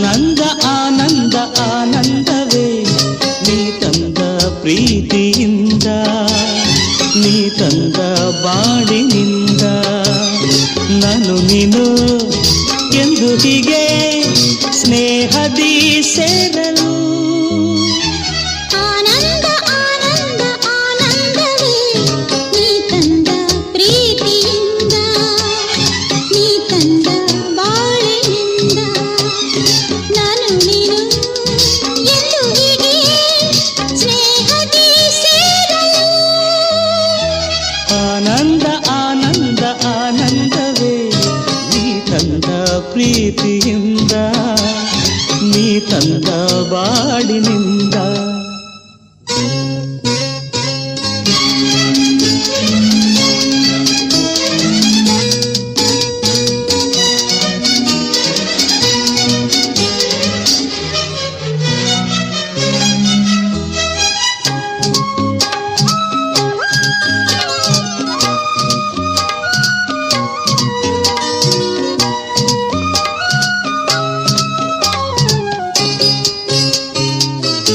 ಆನಂದ ಆನಂದ, ಆನಂದವೇ. ನೀ ತಂದ ಪ್ರೀತಿಯಿಂದ, ನೀ ತಂದ ಬಾಡಿನಿಂದ ನಾನು ನೀನು ಎಂದು ಹೀಗೆ ಸ್ನೇಹದಿ ಸೇರಲು ಪ್ರೀತಿಯಿಂದ ನೀ ತಂದ ಬಾಡಿನಿಂದ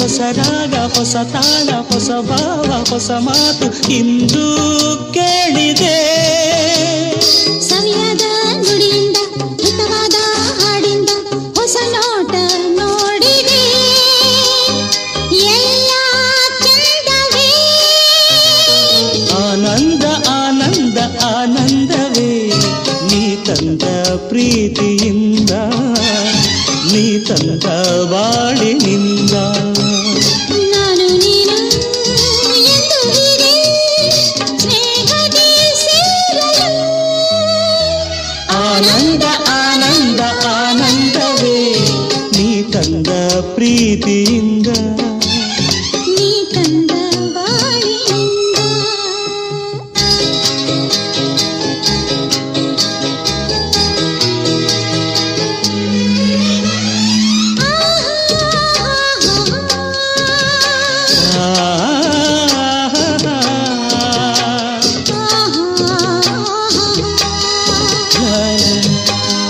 ಹೊಸ ರಾಗ ಹೊಸ ತಾಳ ಹೊಸ ಭಾವ ಹೊಸ ಮಾತು ಇಂದು ಕೇಳಿದೆ. ಸವಿಯಾದ ನುಡಿಯಿಂದ ಹಿತವಾದ ಹಾಡಿಂದ ಹೊಸ ನೋಟ ನೋಡಿದೆ. ಎಲ್ಲ ಚಂದವೇ. ಆನಂದ ಆನಂದ ಆನಂದವೇ. ನೀ ತಂದ ಪ್ರೀತಿಯಿಂದ ನೀ ತಂದ ಬಾಳಿನಿಂದ. I'm not. time